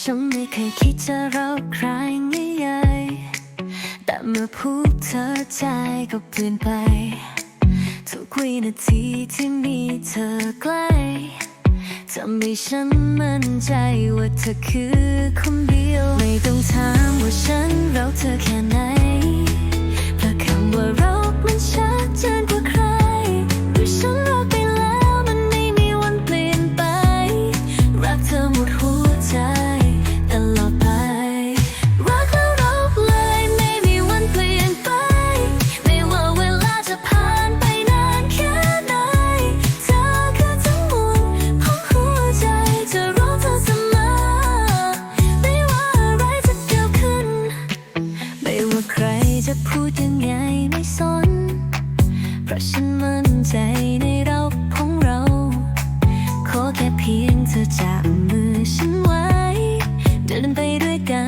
ฉันไม่เคยคิดจะรักใครง่ายๆแต่เมื่อพูเธอใจก็เปลี่ยนไป ทุกวินาทีที่มีเธอใกล้ทำให้ฉันมั่นใจว่าเธอคือคนเดียวไม่ต้องทำ ด้วยกัน